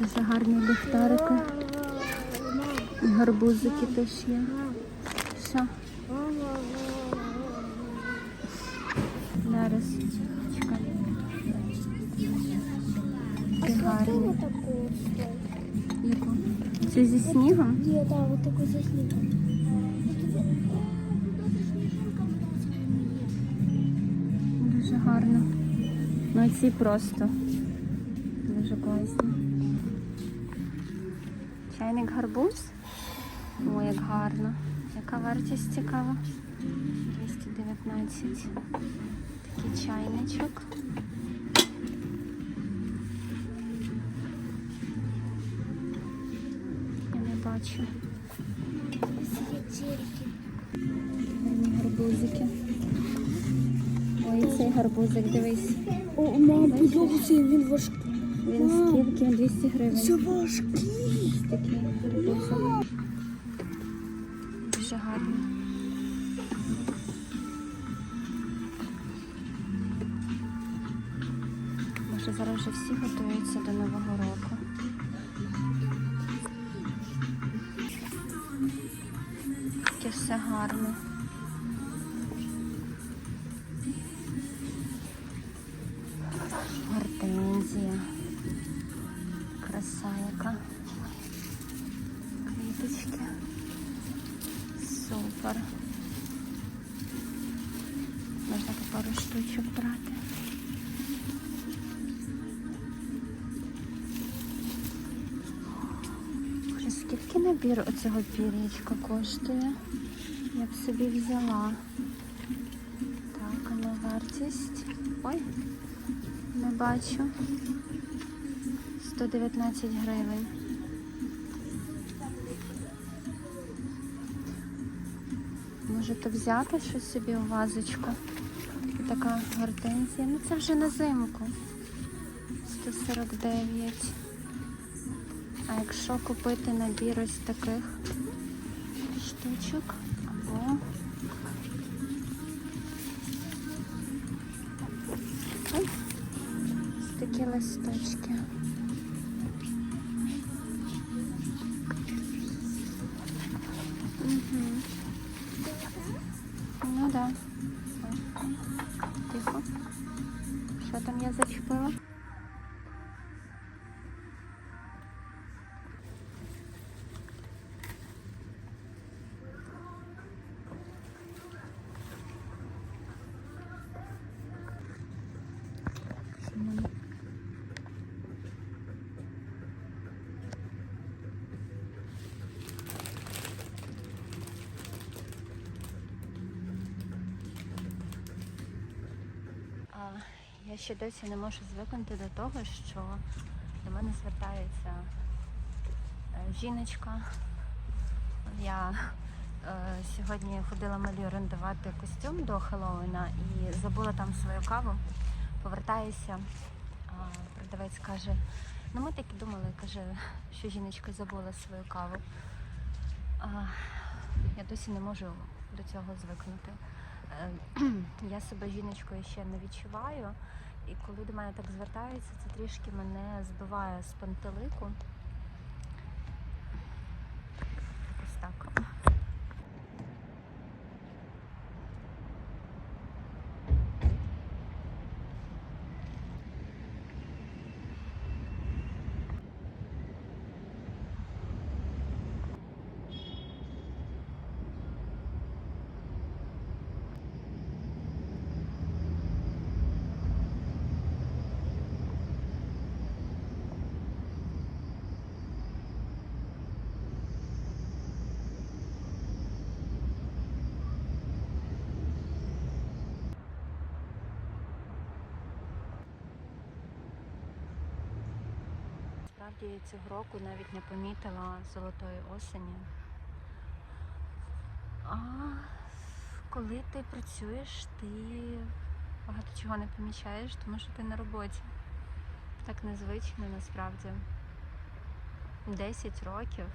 Дуже гарні ліхтарики. І гарбузики теж є. Що? Зараз. Гарні. Яку? Це зі снігом? Где, да, вот такой за снегом. Дуже гарно. Ну ці просто дуже класні. Гарбуз. О, як гарно. Яка вартість цікава? 219. Такий чайничок. Я не бачу. Гарні гарбузики. Ой, цей гарбузик, дивись. О, мам, подивися, він важкий. Він скільки? 200 гривень. Це важкий. Такі гарбузи. Дуже гарні. Може зараз вже всі готуються до Нового року. Таке все гарне. Пару штучок брати. Боже, скільки набір оцього пір'ячка коштує? Я б собі взяла. Так, а на вартість. Ой, не бачу. 119 гривень. Можете взяти щось собі у вазочку. Така гортензія. Ну це вже на зимку. 149. А якщо купити набір ось таких штучок або ось такі листочки. Ще досі не можу звикнути до того, що до мене звертається е, жіночка. Я е, сьогодні ходила малі орендувати костюм до Хеллоуіна і забула там свою каву. Повертаюся, а продавець каже, ну ми так і думали, каже, що жіночка забула свою каву. А, я досі не можу до цього звикнути. Е, я себе жіночкою ще не відчуваю. І коли до мене так звертаються, це трішки мене збиває з пантелику. Ось так. Насправді я цього року навіть не помітила золотої осені. А коли ти працюєш, ти багато чого не помічаєш, тому що ти на роботі. Так незвично насправді. 10 років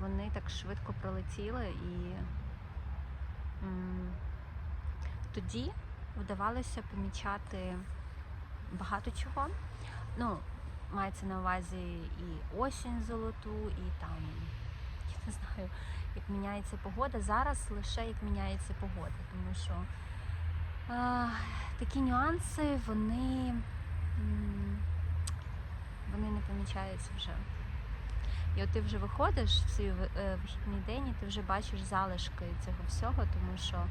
вони так швидко пролетіли і м, тоді вдавалося помічати багато чого. Ну, мається на увазі і осінь золоту, і там, я не знаю, як міняється погода. Зараз лише як міняється погода, тому що а, такі нюанси, вони, вони не помічаються вже. І от ти вже виходиш в свій е, вихідний день, і ти вже бачиш залишки цього всього, тому що.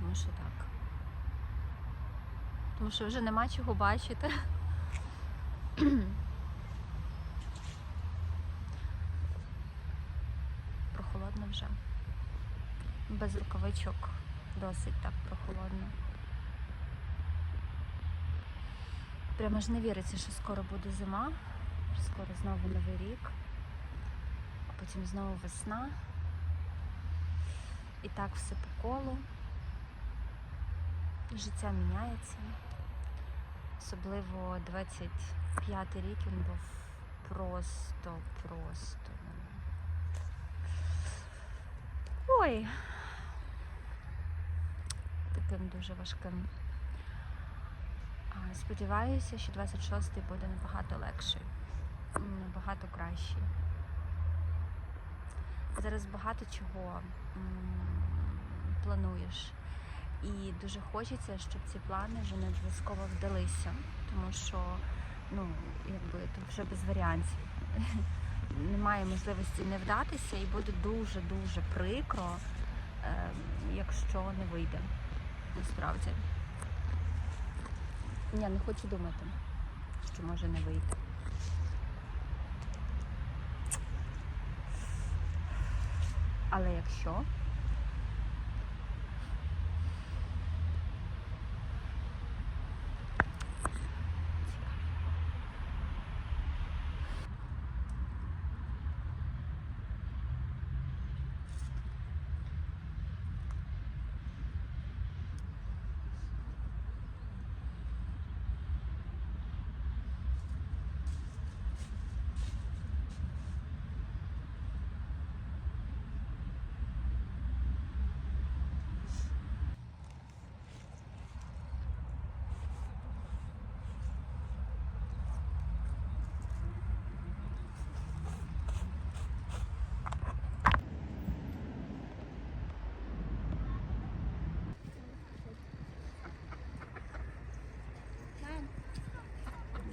Тому що так. Тому що вже нема чого бачити. Прохолодно вже. Без рукавичок досить так прохолодно. Прямо ж не віриться, що скоро буде зима, скоро знову новий рік, а потім знову весна. І так все по колу. Життя міняється. Особливо 25 й рік він був просто, просто. ну. Ой. Таким дуже важким. Сподіваюся, що 26-й буде набагато легший, набагато кращий. Зараз багато чого плануєш. І дуже хочеться, щоб ці плани не обов'язково вдалися, тому що ну, якби тут вже без варіантів. Немає можливості не вдатися, і буде дуже-дуже прикро, е, якщо не вийде. Насправді. Я не хочу думати, що може не вийти. Але якщо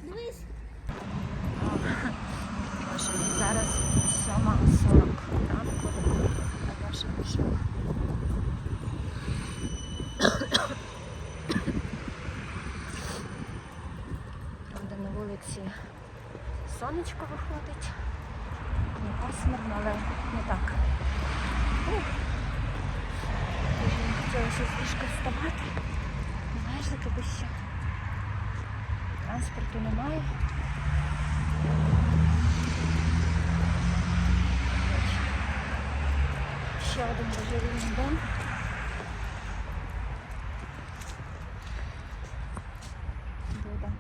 Дивись. Боже, зараз 7.40 ранку, а я пишу. Правда, на вулиці сонечко виходить. Не пасмурно, але не так. Дуже не хотілося з вставати. Знаєш, тебе що? Транспорту немає. День. Буде.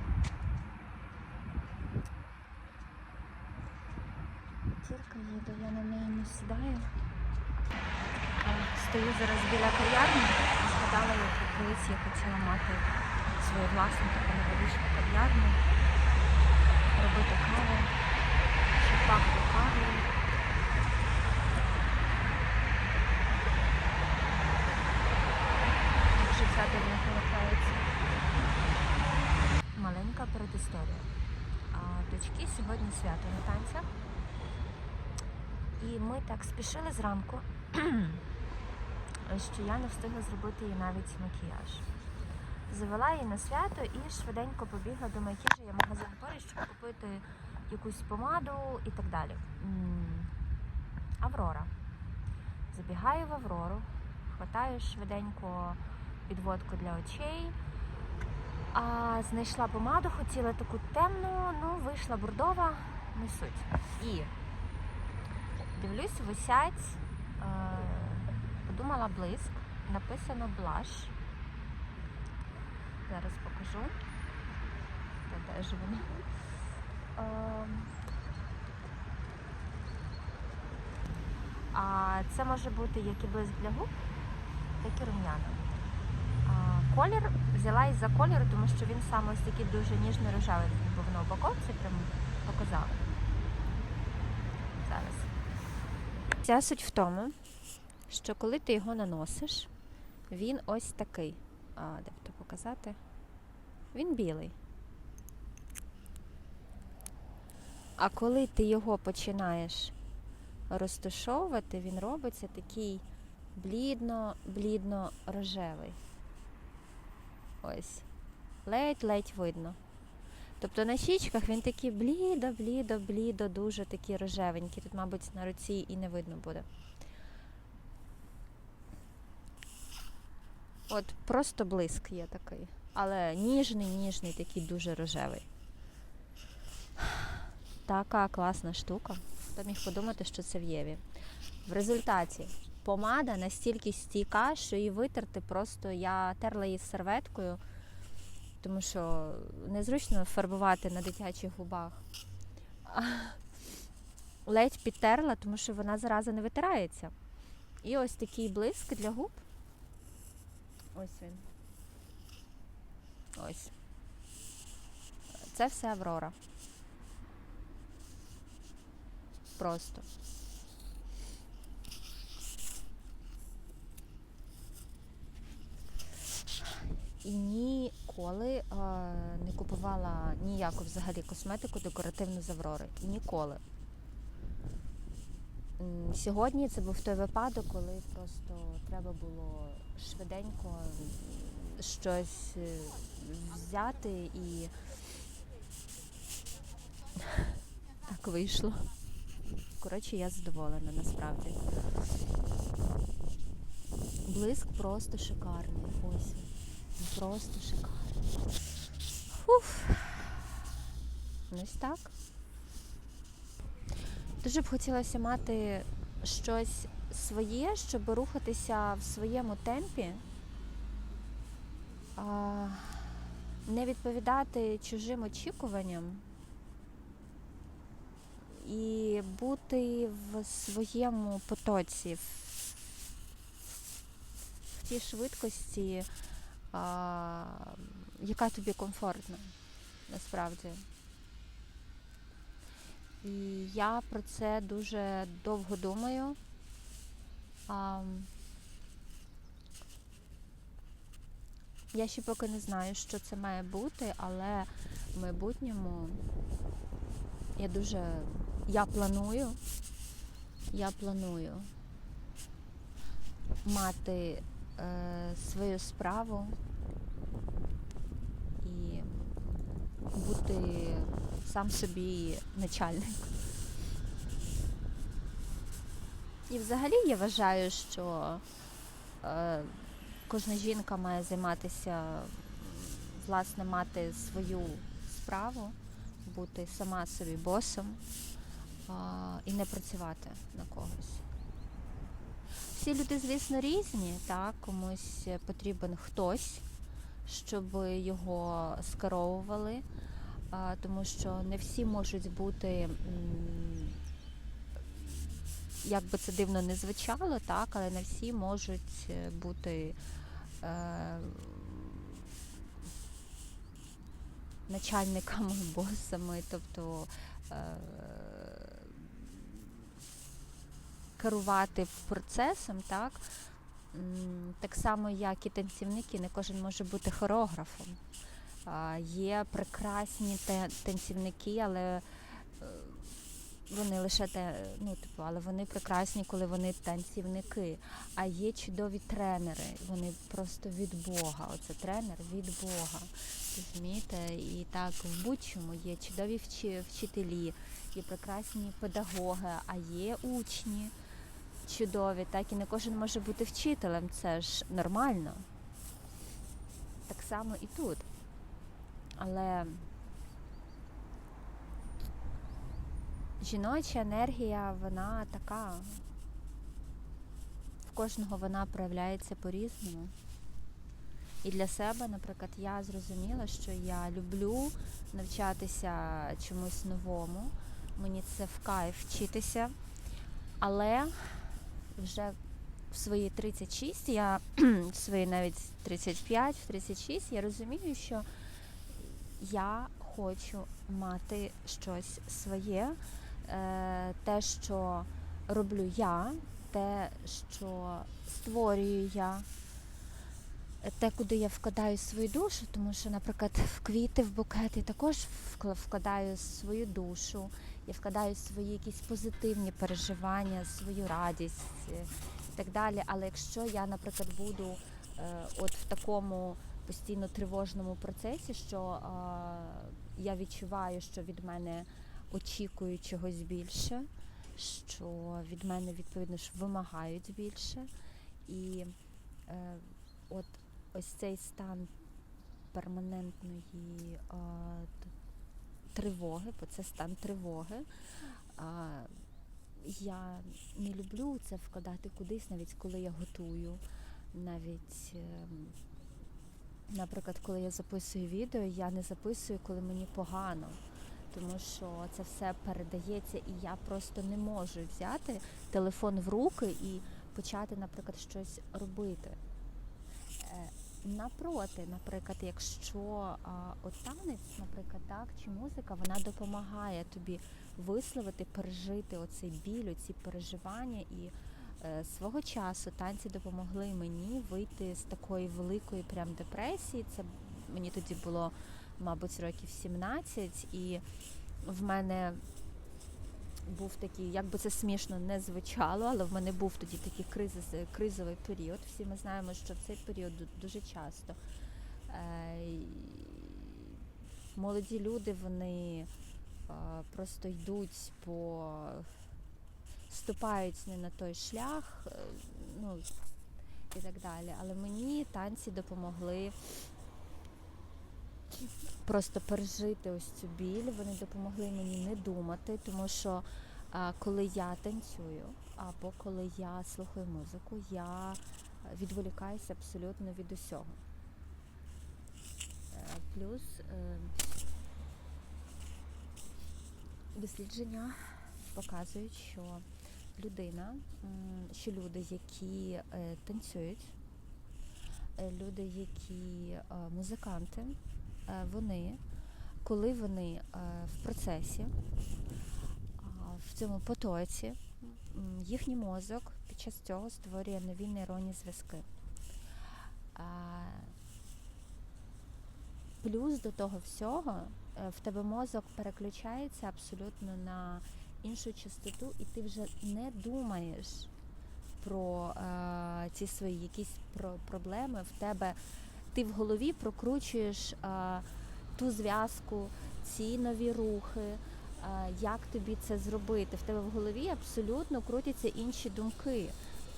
Тільки їду, я на неї не сідаю. Стою зараз біля кав'ярні, згадала, як колись я хотіла мати свою власну таку невеличку кав'ярню, робити каву, щоб пахло кавою. Життя дивно повертається. Маленька передісторія. Дочки сьогодні свято на танцях. І ми так спішили зранку, що я не встигла зробити їй навіть макіяж. Завела її на свято і швиденько побігла до макіяжа. Я магазин поруч, щоб купити якусь помаду і так далі. Аврора. Забігаю в Аврору, хватаю швиденько підводку для очей. А, знайшла помаду, хотіла таку темну, ну вийшла бордова, не суть. І дивлюсь, висять, е, подумала блиск, написано блаш. Зараз покажу. Де ж воно? Ем. А це може бути як і блиск для губ, так і рум'яна. Колір взяла із-за кольору, тому що він саме ось такий дуже він був на упаковці, прям показала. Зараз. Ця суть в тому, що коли ти його наносиш, він ось такий. А, де б то показати? Він білий. А коли ти його починаєш розташовувати, він робиться такий блідно-блідно рожевий. Ось. Ледь-ледь видно. Тобто на щічках він такий блідо, блідо, блідо, дуже такий рожевенький. Тут, мабуть, на руці і не видно буде. От просто блиск є такий. Але ніжний, ніжний, такий дуже рожевий. Така класна штука. Хто міг подумати, що це в Єві. В результаті помада настільки стійка, що її витерти просто я терла її серветкою, тому що незручно фарбувати на дитячих губах. Ледь підтерла, тому що вона зараза не витирається. І ось такий блиск для губ. Ось він. Ось. Це все Аврора. Просто. І ніколи е, не купувала ніяку взагалі косметику декоративну з Аврори. Ніколи. Сьогодні це був той випадок, коли просто треба було швиденько щось е, взяти і так вийшло. Коротше, я задоволена насправді. Блиск просто шикарний. Ось Просто шикарний. Фуф. Ну, Ось так. Дуже б хотілося мати щось своє, щоб рухатися в своєму темпі, не відповідати чужим очікуванням і бути в своєму потоці, в тій швидкості, а, яка тобі комфортна насправді. І я про це дуже довго думаю. А, я ще поки не знаю, що це має бути, але в майбутньому я дуже. Я планую, я планую мати свою справу і бути сам собі начальник. І взагалі я вважаю, що е, кожна жінка має займатися, власне, мати свою справу, бути сама собі босом а, і не працювати на когось. Всі люди, звісно, різні, так, комусь потрібен хтось, щоб його скеровували, тому що не всі можуть бути, як би це дивно не звучало, так, але не всі можуть е, бути е, начальниками, босами, тобто е, керувати процесом, так? Так само, як і танцівники, не кожен може бути хореографом. Є прекрасні танцівники, але е, вони лише те, ну, типу, але вони прекрасні, коли вони танцівники. А є чудові тренери, вони просто від Бога. Оце тренер від Бога. Розумієте? І так в будь-чому є чудові вчителі, є прекрасні педагоги, а є учні чудові, так і не кожен може бути вчителем. Це ж нормально. Так само і тут. Але жіноча енергія, вона така. В кожного вона проявляється по-різному. І для себе, наприклад, я зрозуміла, що я люблю навчатися чомусь новому. Мені це в кайф вчитися. Але вже в свої 36, я в свої навіть 35-36, я розумію, що я хочу мати щось своє, е, те, що роблю я, те, що створюю я, те, куди я вкладаю свою душу, тому що, наприклад, в квіти, в букети також вкладаю свою душу, я вкладаю свої якісь позитивні переживання, свою радість е, і так далі. Але якщо я, наприклад, буду е, от в такому постійно тривожному процесі, що я відчуваю, що від мене очікують чогось більше, що від мене відповідно ж вимагають більше. І е, от ось цей стан перманентної е, тривоги, бо це стан тривоги. А, я не люблю це вкладати кудись, навіть коли я готую. Навіть, ем, наприклад, коли я записую відео, я не записую, коли мені погано. Тому що це все передається, і я просто не можу взяти телефон в руки і почати, наприклад, щось робити. Напроти, наприклад, якщо а, от танець, наприклад, так, чи музика, вона допомагає тобі висловити, пережити оцей біль, ці переживання. І е, свого часу танці допомогли мені вийти з такої великої прям депресії. Це мені тоді було, мабуть, років 17, і в мене був такий, як би це смішно не звучало, але в мене був тоді такий кризис, кризовий період. Всі ми знаємо, що в цей період дуже часто е, молоді люди вони е, просто йдуть по ступають не на той шлях, е, ну і так далі. Але мені танці допомогли просто пережити ось цю біль. Вони допомогли мені не думати, тому що коли я танцюю або коли я слухаю музику, я відволікаюся абсолютно від усього. Е, Плюс е, дослідження показують, що людина, що люди, які е, танцюють, люди, які музиканти, вони, коли вони е, в процесі, в цьому потоці, їхній мозок під час цього створює нові нейронні зв'язки. Плюс до того всього е, в тебе мозок переключається абсолютно на іншу частоту, і ти вже не думаєш про е, ці свої якісь про проблеми. В тебе ти в голові прокручуєш е, ту зв'язку, ці нові рухи, е, як тобі це зробити. В тебе в голові абсолютно крутяться інші думки.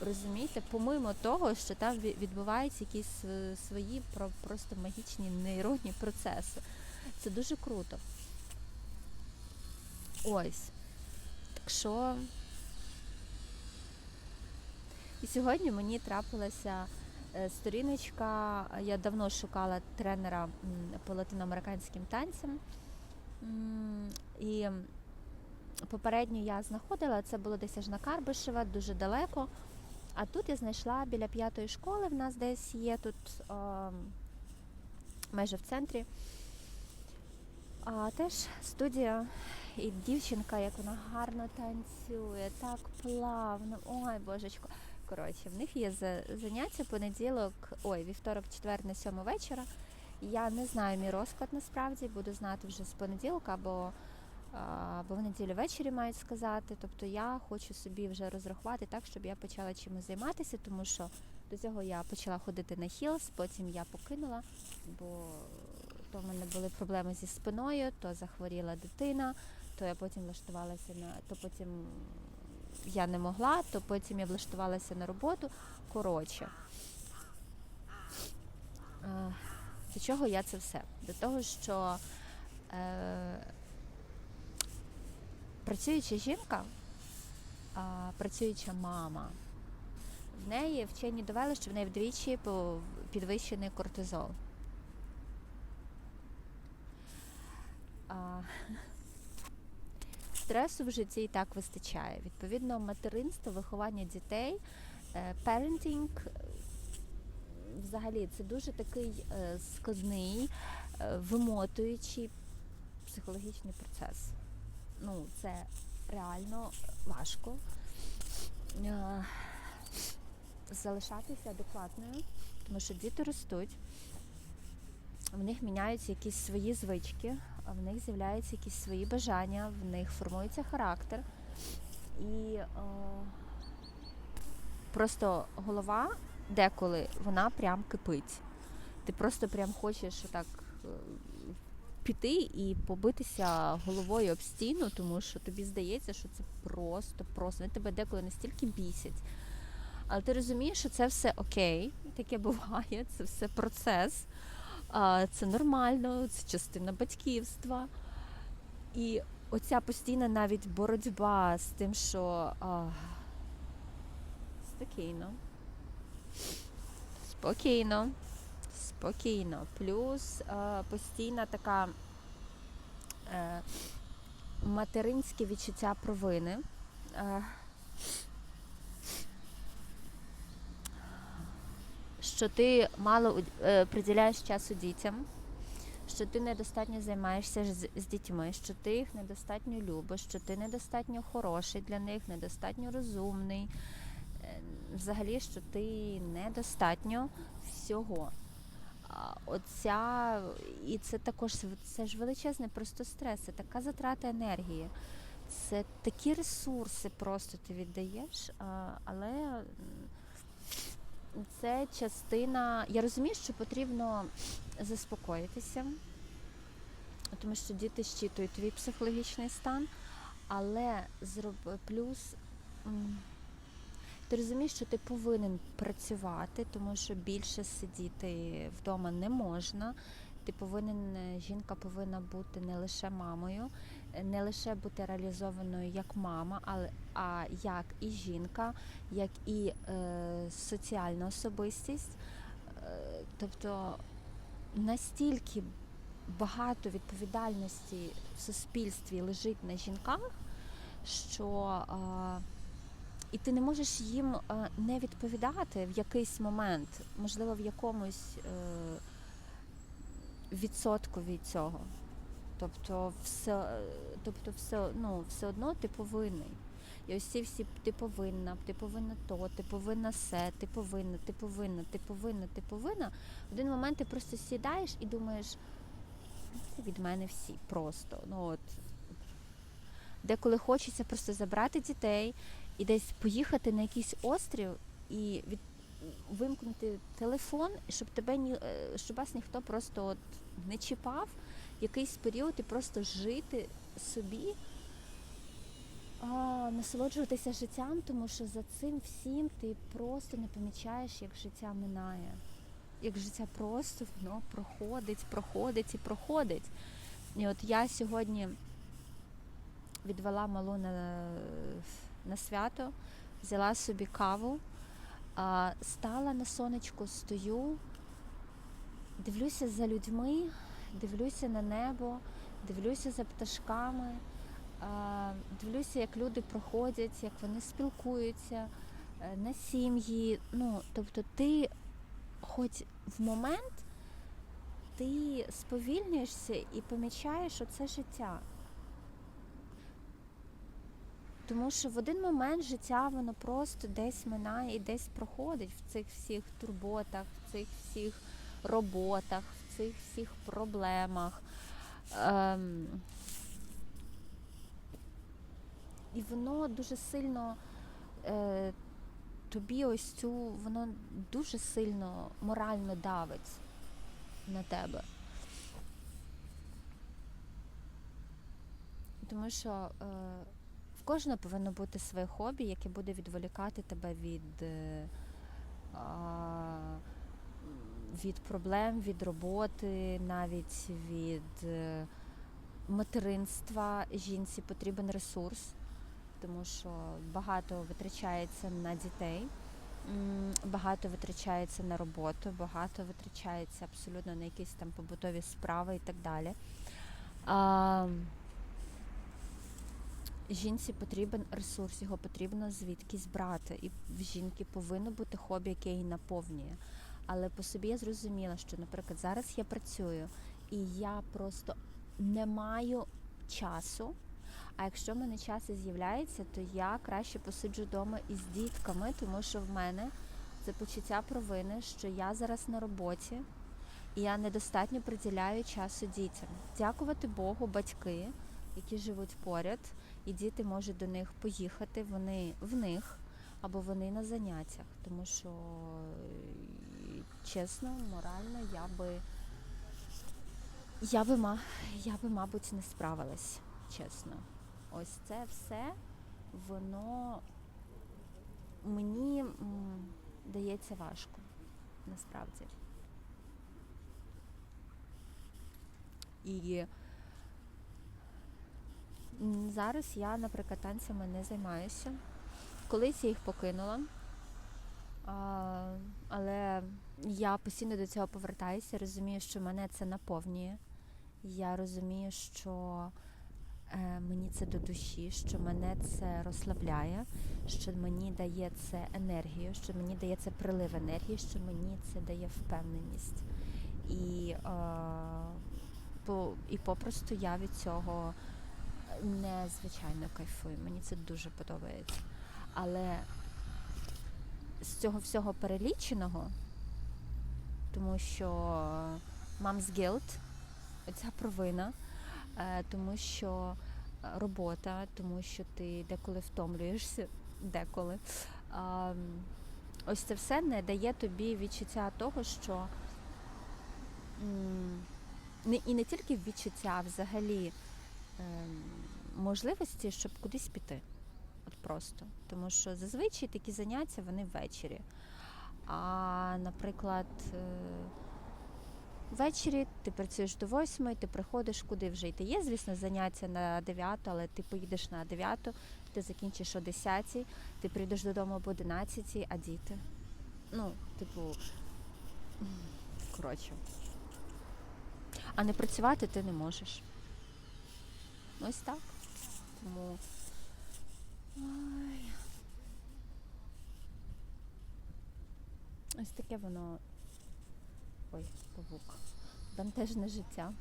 Розумієте, помимо того, що там відбуваються якісь е, свої просто магічні нейронні процеси. Це дуже круто. Ось. Так що. І сьогодні мені трапилася сторіночка. Я давно шукала тренера по латиноамериканським танцям. І попередньо я знаходила, це було десь аж на Карбишева, дуже далеко. А тут я знайшла біля п'ятої школи, в нас десь є тут е, майже в центрі. А, теж студія і дівчинка, як вона гарно танцює, так плавно. Ой, божечко. Коротше, в них є за- заняття понеділок, ой, вівторок, четвер на сьому вечора. Я не знаю мій розклад насправді, буду знати вже з понеділка, або, а, або в неділю ввечері мають сказати. Тобто я хочу собі вже розрахувати так, щоб я почала чимось займатися, тому що до цього я почала ходити на хілс, потім я покинула, бо то в мене були проблеми зі спиною, то захворіла дитина, то я потім влаштувалася на то потім я не могла, то потім я влаштувалася на роботу. Коротше. Е, До чого я це все? До того, що е, працююча жінка, а, працююча мама, в неї вчені довели, що в неї вдвічі підвищений кортизол. А, стресу в житті і так вистачає. Відповідно, материнство, виховання дітей Е, Parenting е, взагалі це дуже такий е, складний, вимотуючий психологічний процес. Ну, це реально важко. Залишатися адекватною, тому що діти ростуть, в них міняються якісь свої звички, в них з'являються якісь свої бажання, в них формується характер. І е, просто голова деколи вона прям кипить. Ти просто прям хочеш так е, піти і побитися головою об стіну, тому що тобі здається, що це просто, просто вони тебе деколи настільки бісять. Але ти розумієш, що це все окей, таке буває, це все процес, це нормально, це частина батьківства. І оця постійна навіть боротьба з тим, що а, спокійно. Спокійно. Спокійно. Плюс а, постійна така е, материнське відчуття провини. Е, що ти мало е, приділяєш часу дітям, що ти недостатньо займаєшся з, з дітьми, що ти їх недостатньо любиш, що ти недостатньо хороший для них, недостатньо розумний. Е, Взагалі, що ти недостатньо всього. Оця, і це також це ж величезний просто стрес, це така затрата енергії. Це такі ресурси просто ти віддаєш, але це частина. Я розумію, що потрібно заспокоїтися, тому що діти щитують твій психологічний стан, але зроб... плюс ти розумієш, що ти повинен працювати, тому що більше сидіти вдома не можна. Ти повинен, е, жінка повинна бути не лише мамою, не лише бути реалізованою як мама, але а як і жінка, як і е, соціальна особистість. Е, тобто настільки багато відповідальності в суспільстві лежить на жінках, що е, і ти не можеш їм е, не відповідати в якийсь момент, можливо, в якомусь е, відсотку від цього. Тобто, все, тобто все, ну, все одно ти повинний. І ось ці всі ти повинна, ти повинна то, ти повинна все, ти повинна, ти повинна, ти повинна, ти повинна. В один момент ти просто сідаєш і думаєш, «Ну, це від мене всі просто. Ну от деколи хочеться просто забрати дітей і десь поїхати на якийсь острів і від вимкнути телефон, щоб тебе ні, е, щоб вас ніхто просто от не чіпав якийсь період і просто жити собі, а, насолоджуватися життям, тому що за цим всім ти просто не помічаєш, як життя минає. Як життя просто воно проходить, проходить і проходить. І от я сьогодні відвела малу на, на свято, взяла собі каву, стала на сонечку, стою, дивлюся за людьми, дивлюся на небо, дивлюся за пташками, дивлюся, як люди проходять, як вони спілкуються е, на сім'ї. Ну, тобто ти хоч в момент ти сповільнюєшся і помічаєш оце життя. Тому що в один момент життя воно просто десь минає і десь проходить в цих всіх турботах, в цих всіх роботах, цих всіх проблемах. Ем, і воно дуже сильно е, тобі ось цю, воно дуже сильно морально давить на тебе. Тому що е, в кожного повинно бути своє хобі, яке буде відволікати тебе від, е, від проблем, від роботи, навіть від е, материнства. Жінці потрібен ресурс, тому що багато витрачається на дітей, багато витрачається на роботу, багато витрачається абсолютно на якісь там побутові справи і так далі. А, жінці потрібен ресурс, його потрібно звідкись брати. І в жінки повинно бути хобі, яке її наповнює. Але по собі я зрозуміла, що, наприклад, зараз я працюю і я просто не маю часу. А якщо в мене час і з'являється, то я краще посиджу вдома із дітками, тому що в мене це почуття провини, що я зараз на роботі і я недостатньо приділяю часу дітям. Дякувати Богу, батьки, які живуть поряд, і діти можуть до них поїхати, вони в них або вони на заняттях. Тому що, чесно, морально, я би, я би, я би, мабуть, не справилась, чесно. Ось це все, воно мені м, дається важко, насправді. І зараз я, наприклад, танцями не займаюся. Колись я їх покинула, але я постійно до цього повертаюся, розумію, що мене це наповнює. Я розумію, що е, мені це до душі, що мене це розслабляє, що мені дає це енергію, що мені дає це прилив енергії, що мені це дає впевненість. І, е, і попросту я від цього незвичайно кайфую. Мені це дуже подобається. Але з цього всього переліченого, тому що мам's guilt, оця провина, е, тому що е, робота, тому що ти деколи втомлюєшся, деколи. Ось це все не дає тобі відчуття того, що і не тільки відчуття, а взагалі ем, можливості, щоб кудись піти. От просто. Тому що зазвичай такі заняття вони ввечері. А, наприклад, е, ввечері ти працюєш до восьмої, ти приходиш куди вже йти. Є, звісно, заняття на 9, але ти поїдеш на 9, ти закінчиш о 10, ти прийдеш додому об 11, а діти. Ну, типу, коротше. А не працювати ти не можеш. Ось так. Тому. Ой. Ось таке воно. Ой, павук. Бентежне життя.